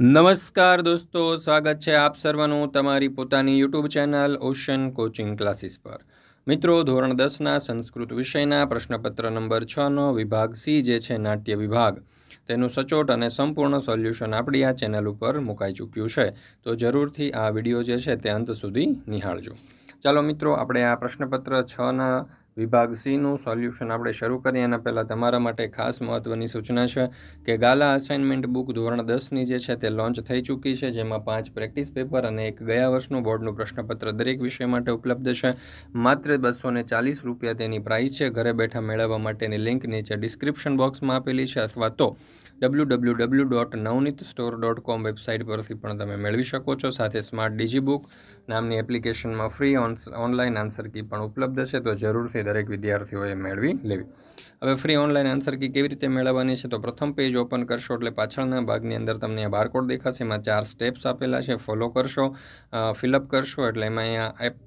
નમસ્કાર દોસ્તો, સ્વાગત છે આપ સર્વનું તમારી પોતાની YouTube channel ocean coaching classes પર. મિત્રો, ધોરણ દસના સંસ્કૃત વિષયના પ્રશ્નપત્ર નંબર છનો વિભાગ સી જે છે નાટ્ય વિભાગ. તેનું સચોટ અને સંપૂર્ણ સોલ્યુશન આપણી આ ચેનલ ઉપર મુકાઈ ચૂક્યું છે. તો જરૂરથી આ વીડિયો જે છે તે અંત સુધી નિહાળજો. ચાલો મિત્રો, આપણે આ પ્રશ્નપત્ર છના વિભાગ સીનું સોલ્યુશન આપણે શરૂ કરીએ એના પહેલાં તમારા માટે ખાસ મહત્ત્વની સૂચના છે કે ગાલા અસાઇનમેન્ટ બુક ધોરણ દસની જે છે તે લોન્ચ થઈ ચૂકી છે, જેમાં પાંચ પ્રેક્ટિસ પેપર અને એક ગયા વર્ષનું બોર્ડનું પ્રશ્નપત્ર દરેક વિષય માટે ઉપલબ્ધ છે. માત્ર બસો ચાલીસ રૂપિયા તેની પ્રાઇસ છે. ઘરે બેઠા મેળવવા માટેની લિંક નીચે ડિસ્ક્રિપ્શન બોક્સમાં આપેલી છે અથવા તો W W W dot Navneet store dot com website પરથી પણ તમે મેળવી શકો છો. સાથે સ્માર્ટ ડીજી બુક નામની એપ્લિકેશનમાં ફ્રી ઓનલાઈન આન્સર કી પણ ઉપલબ્ધ છે, તો જરૂરથી દરેક વિદ્યાર્થીઓએ મેળવી લેવી. હવે ફ્રી ઓનલાઈન આન્સર કી કેવી રીતે મેળવવાની છે, તો પ્રથમ પેજ ઓપન કરશો એટલે પાછળના ભાગની અંદર તમને બારકોડ દેખાશે, એમાં ચાર સ્ટેપ્સ આપેલા છે. ફોલો કરશો ફિલઅપ કરશો એટલે એમાં અહીંયા એપ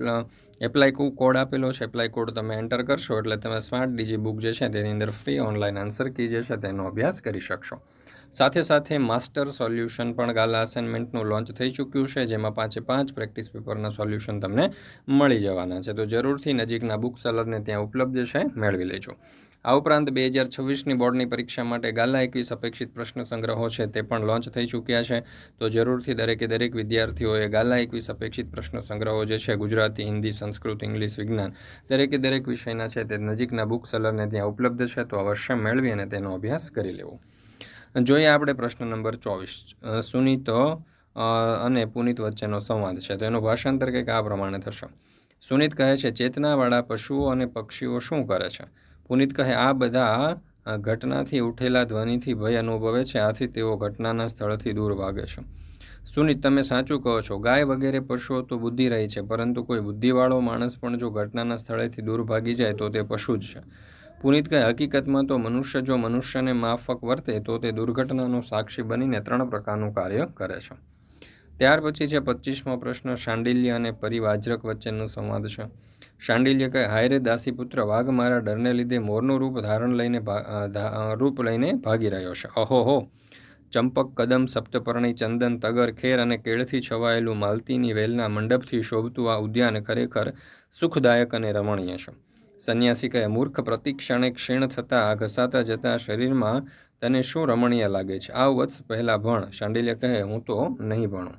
એપ્લાય કુ કોડ આપેલો છે એપ્લાય કોડ તમે એન્ટર કરશો એટલે તમે સ્માર્ટ ડીજી બુક જે છે તેની અંદર ફ્રી ઓનલાઈન આન્સર કી જે છે તેનો અભ્યાસ કરી શકશો. સાથે સાથે માસ્ટર સોલ્યુશન પણ ગાલા અસાઇનમેન્ટનું લોન્ચ થઈ ચૂક્યું છે, જેમાં પાંચે પાંચ પ્રેક્ટિસ પેપરના સોલ્યુશન તમને મળી જવાના છે. તો જરૂરથી નજીકના બુક સેલરને ત્યાં ઉપલબ્ધ છે, મેળવી લેજો. આ ઉપરાંત બે હજાર છવ્વીસની બોર્ડની પરીક્ષા માટે ગાલા એકવીસ અપેક્ષિત પ્રશ્ન સંગ્રહો છે, તે પણ લોન્ચ થઈ ચૂક્યા છે. તો જરૂરથી દરેકે દરેક વિદ્યાર્થીઓએ ગાલા એકવીસ અપેક્ષિત પ્રશ્ન સંગ્રહો જે છે, ગુજરાતી, હિન્દી, સંસ્કૃત, ઇંગ્લિશ વિજ્ઞાન, દરેકે દરેક વિષયના છે તે નજીકના બુક સેલરને ત્યાં ઉપલબ્ધ છે. તો અવશ્ય મેળવી અને તેનો અભ્યાસ કરી લેવો. જોઈએ આપણે પ્રશ્ન નંબર ચોવીસ સુનીતો અને પુનિત વચ્ચેનો સંવાદ છે. તો એનું ભાષાંતર કંઈક આ પ્રમાણે થશે. સુનિત કહે છે, ચેતનાવાળા પશુઓ અને પક્ષીઓ શું કરે છે? પુનિત કહે, આ બધા ઘટનાથી ઉઠેલા ધ્વનિથી ભય અનુભવે છે. આથી તેઓ ઘટનાના સ્થળથી દૂર ભાગે છે. સુનિત, તમે સાચું કહો છો. ગાય વગેરે પશુઓ તો બુદ્ધિ રહી છે, પરંતુ કોઈ બુદ્ધિવાળો માણસ પણ જો ઘટનાના સ્થળેથી દૂર ભાગી જાય, તો તે પશુ જ છે. પુનિત કહે, હકીકતમાં તો મનુષ્ય જો મનુષ્યને માફક વર્તે, તો તે દુર્ઘટનાનો સાક્ષી બનીને ત્રણ પ્રકારનું કાર્ય કરે છે. ત્યાર પછી છે પચીસમો પ્રશ્ન, શાંડિલ્ય અને પરિવાજ્રક વચ્ચેનો સંવાદ છે. શાંડિલ્ય કહે હાયરે દાસી દાસીપુત્ર, વાઘ મારા ડરને લીધે મોરનું રૂપ ધારણ લઈને રૂપ લઈને ભાગી રહ્યો છે. અહો હો. ચંપક, કદમ, સપ્તપર્ણી, ચંદન, તગર, ખેર અને કેળથી છવાયેલું માલતીની વેલના મંડપથી શોભતું આ ઉદ્યાન ખરેખર સુખદાયક અને રમણીય છે. સંન્યાસી કહે, મૂર્ખ પ્રતિક્ષણે ક્ષીણ થતાં ઘસાતા જતા શરીરમાં તને શું રમણીય લાગે છે? આ વત્સ પહેલાં ભણ. શાંડિલ્ય કહે, હું તો નહીં ભણું.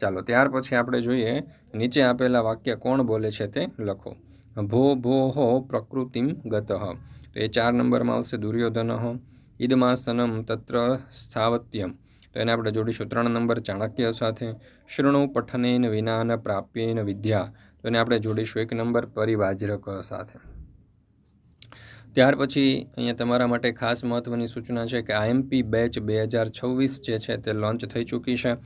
ચાલો, ત્યાર પછી આપણે જોઈએ, નીચે આપેલા વાક્ય કોણ બોલે છે તે લખો. ભો ભો હો પ્રકૃતિમ ગત. તો એ ચાર નંબરમાં આવશે, દુર્યોધન, ઈદમાસનમ તત્ર સ્થાવત્યમ. તો એને આપણે જોડીશું, ત્રણ નંબર ચાણક્ય સાથે, શૃણુ પઠનેન વિનાન પ્રાપ્યેન વિદ્યા. તો એને આપણે જોડીશું, એક નંબર પરિવાજરક સાથે. ત્યાર પછી અહીંયા તમારા માટે ખાસ મહત્ત્વની સૂચના છે કે આઈએમપી બેચ બે હજાર છવ્વીસ જે છે તે લોન્ચ થઈ ચૂકી છે.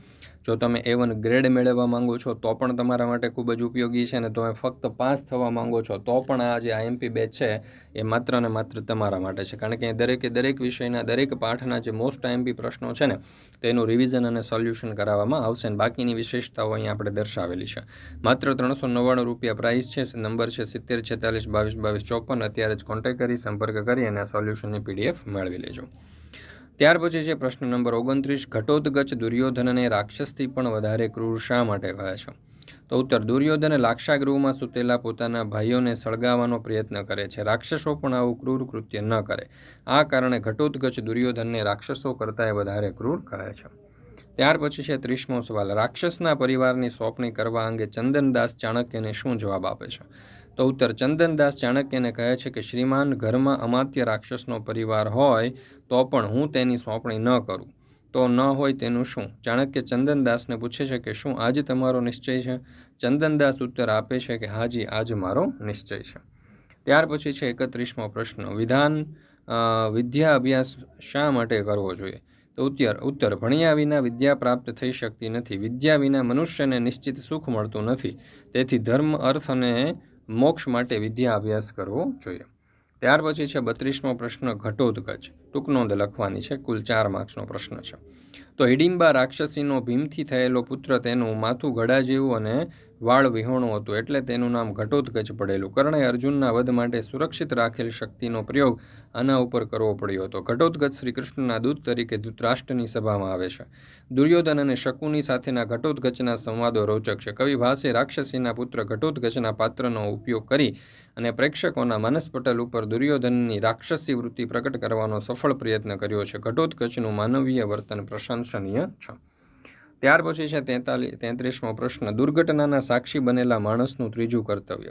જો તમે એ વન ગ્રેડ મેળવવા માંગો છો, તો પણ તમારા માટે ખૂબ જ ઉપયોગી છે અને તમે ફક્ત પાસ થવા માંગો છો, તો પણ આ જે આઈએમપી બેચ છે, એ માત્ર ને માત્ર તમારા માટે છે. કારણ કે દરેકે દરેક વિષયના, દરેક પાઠના જે મોસ્ટ આઈએમપી પ્રશ્નો છે ને, તેનું રિવિઝન અને સોલ્યુશન કરાવવામાં આવશે અને બાકીની વિશેષતાઓ અહીંયા આપણે દર્શાવેલી છે. માત્ર ત્રણસો નવ્વાણું રૂપિયા પ્રાઇસ છે, નંબર છે સિત્તેર, છેતાલીસ, બાવીસ બાવીસ, ચોપન, અત્યારે જ કોન્ટેક્ટ કરી, સંપર્ક કરી અને આ સોલ્યુશનની પીડીએફ મેળવી લેજો. ત્યાર પછી છે પ્રશ્ન નંબર ઓગણત્રીસ, ઘટોદગચ દુર્યોધનને રાક્ષસથી પણ વધારે ક્રૂર શા માટે કહે છે? તો ઉત્તર, દુર્યોધન લાક્ષાગૃહમાં સૂતેલા પોતાના ભાઈઓને સળગાવવાનો પ્રયત્ન કરે છે. રાક્ષસો પણ આવું ક્રૂર કૃત્ય ન કરે. આ કારણે ઘટોદગચ દુર્યોધનને રાક્ષસો કરતાં વધારે ક્રૂર કહે છે. ત્યાર પછી છે ત્રીસમો સવાલ. રાક્ષસના પરિવારની સોંપણી કરવા અંગે ચંદનદાસ ચાણક્યને શું જવાબ આપે છે? તો ઉત્તર ચંદનદાસ ચાણક્યને કહે છે કે, શ્રીમાન ઘરમાં અમાત્ય રાક્ષસનો પરિવાર હોય, તો પણ હું તેની સોંપણી ન કરું. તો ન હોય તેનું શું? ચાણક્ય ચંદનદાસને પૂછે છે કે, શું આજ તમારો નિશ્ચય છે? ચંદનદાસ ઉત્તર આપે છે કે, હાજી, આજ મારો નિશ્ચય છે. ત્યાર પછી છે એકત્રીસમો પ્રશ્ન, વિધાન વિદ્યા અભ્યાસ શા માટે કરવો જોઈએ? તો ઉત્તર ઉત્તર, ભણ્યા વિના વિદ્યા પ્રાપ્ત થઈ શકતી નથી. વિદ્યા વિના મનુષ્યને નિશ્ચિત સુખ મળતું નથી. તેથી ધર્મ, અર્થ અને મોક્ષ માટે વિદ્યા અભ્યાસ કરવો જોઈએ. ત્યાર પછી છે, બત્રીસમો પ્રશ્ન ઘટોદગજ ટૂંક નોંધ લખવાની છે, કુલ ચાર માર્ક્સનો પ્રશ્ન છે. તો હિડિંબા રાક્ષસીનો ભીમથી થયેલો પુત્ર તેનું માથું ઘડા જેવું અને વાળ વિહોણું હતું. એટલે તેનું નામ ઘટોત્કચ પડેલું. કર્ણે અર્જુનના વધ માટે સુરક્ષિત રાખેલ શક્તિનો પ્રયોગ આના ઉપર કરવો પડ્યો હતો. ઘટોત્કચ શ્રી કૃષ્ણના દૂત તરીકે ધૃતરાષ્ટ્રની સભામાં આવે છે. દુર્યોધન અને શકુની સાથેના ઘટોત્કચના સંવાદો રોચક છે. કવિ ભાસે રાક્ષસીના પુત્ર ઘટોત્કચના પાત્રનો ઉપયોગ કરી અને પ્રેક્ષકોના માનસપટલ ઉપર દુર્યોધનની રાક્ષસી વૃત્તિ પ્રકટ કરવાનો સફળ પ્રયત્ન કર્યો છે. ઘટોત્કચનું માનવીય વર્તન પ્રશંસનીય છે. ત્યાર પછી છે તેતાલીસ તેત્રીસમો પ્રશ્ન, દુર્ઘટનાના સાક્ષી બનેલા માણસનું ત્રીજું કર્તવ્ય.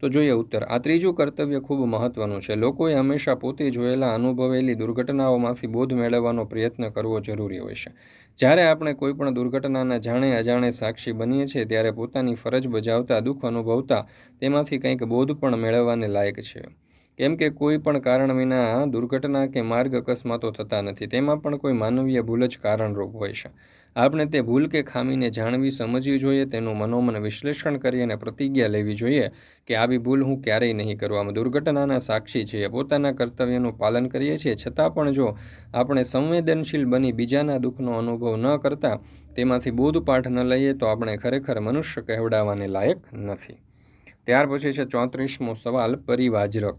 તો જોઈએ ઉત્તર, આ ત્રીજું કર્તવ્ય ખૂબ મહત્વનું છે. લોકોએ હંમેશા પોતે જોયેલા, અનુભવેલી દુર્ઘટનાઓમાંથી બોધ મેળવવાનો પ્રયત્ન કરવો જરૂરી હોય છે. જ્યારે આપણે કોઈ પણ દુર્ઘટનાના જાણે અજાણે સાક્ષી બનીએ છીએ, ત્યારે પોતાની ફરજ બજાવતા, દુઃખ અનુભવતા, તેમાંથી કંઈક બોધ પણ મેળવવાને લાયક છે. કેમ કે કોઈ પણ કારણ વિના દુર્ઘટના કે માર્ગ અકસ્માતો થતા નથી. તેમાં પણ કોઈ માનવીય ભૂલ જ કારણરૂપ હોય છે. આપણે તે ભૂલ કે ખામીને જાણવી, સમજવી જોઈએ, તેનું મનોમન વિશ્લેષણ કરી અને પ્રતિજ્ઞા લેવી જોઈએ કે આવી ભૂલ હું ક્યારેય નહીં કરવામાં દુર્ઘટનાના સાક્ષી છીએ, પોતાના કર્તવ્યનું પાલન કરીએ છીએ. છતાં પણ જો આપણે સંવેદનશીલ બની બીજાના દુઃખનો અનુભવ ન કરતા, તેમાંથી બોધપાઠ ન લઈએ, તો આપણે ખરેખર મનુષ્ય કહેવડાવવાને લાયક નથી. ત્યાર પછી છે ચોત્રીસમો સવાલ પરિવાજરક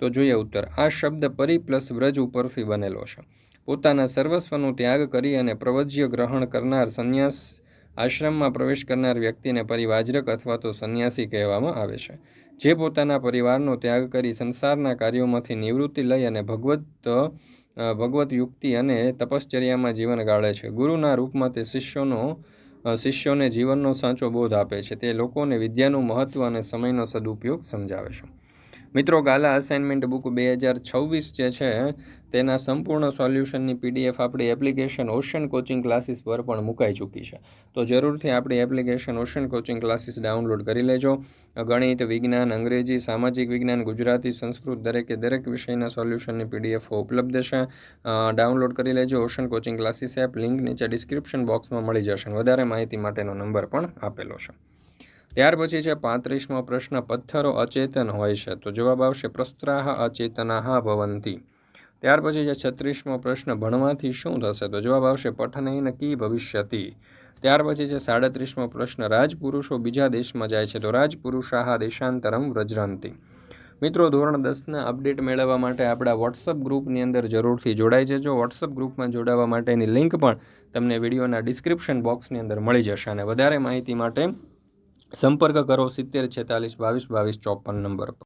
તો જોઈએ ઉત્તર. આ શબ્દ પરી પ્લસ વ્રજ ઉપરથી બનેલો છે. પોતાના સર્વસ્વનું ત્યાગ કરી અને પ્રવજ્ય ગ્રહણ કરનાર સંન્યાસ આશ્રમમાં પ્રવેશ કરનાર વ્યક્તિને પરિવાજરક અથવા તો સંન્યાસી કહેવામાં આવે છે. જે પોતાના પરિવારનો ત્યાગ કરી સંસારના કાર્યોમાંથી નિવૃત્તિ લઈ અને ભગવત ભગવત યુક્તિ અને તપશ્ચર્યામાં જીવન ગાળે છે. ગુરુના રૂપમાં તે શિષ્યોનો શિષ્યોને જીવનનો સાચો બોધ આપે છે. તે લોકોને વિદ્યાનું મહત્ત્વ અને સમયનો સદુપયોગ સમજાવે છે. મિત્રો, ગાલા અસાઇનમેન્ટ બુક બે હજાર છવ્વીસ જે છે, તેના સંપૂર્ણ સોલ્યુશનની પીડીએફ આપણી એપ્લિકેશન ઓશન કોચિંગ ક્લાસીસ પર પણ મુકાઈ ચૂકી છે. તો જરૂરથી આપણી application ocean coaching classes download કરી લેજો. ગણિત, વિજ્ઞાન, અંગ્રેજી, સામાજિક વિજ્ઞાન, ગુજરાતી, સંસ્કૃત દરેકે દરેક વિષયના સોલ્યુશનની પીડીએફ ઉપલબ્ધ છે. ડાઉનલોડ કરી લેજો ocean coaching classes app link નીચે ડિસ્ક્રિપ્શન બોક્સમાં મળી જશે. વધારે માહિતી માટેનો નંબર પણ આપેલો છે. ત્યાર પછી છે પાંત્રીસમો પ્રશ્ન, પથ્થરો અચેતન હોય છે? તો જવાબ આવશે, પ્રસ્ત્રાહ અચેતનાહ ભવંતી. ત્યાર પછી છે છત્રીસમો પ્રશ્ન, ભણવાથી શું થશે? તો જવાબ આવશે, પઠનૈન કી ભવિષ્યતિ. ત્યાર પછી છે સાડત્રીસમો પ્રશ્ન, રાજપુરુષો બીજા દેશમાં જાય છે, તો રાજપુરુષાહ દેશાંતરમ વ્રજરાંતિ. મિત્રો, ધોરણ દસના અપડેટ મેળવવા માટે આપણા વોટ્સઅપ ગ્રુપની અંદર જરૂરથી જોડાઈ જજો. વોટ્સઅપ ગ્રુપમાં જોડાવા માટેની લિંક પણ તમને વિડીયોના ડિસ્ક્રિપ્શન બોક્સની અંદર મળી જશે અને વધારે માહિતી માટે સંપર્ક કરો સિત્તેર છેતાલીસ બાવીસ બાવીસ ચોપન નંબર પર.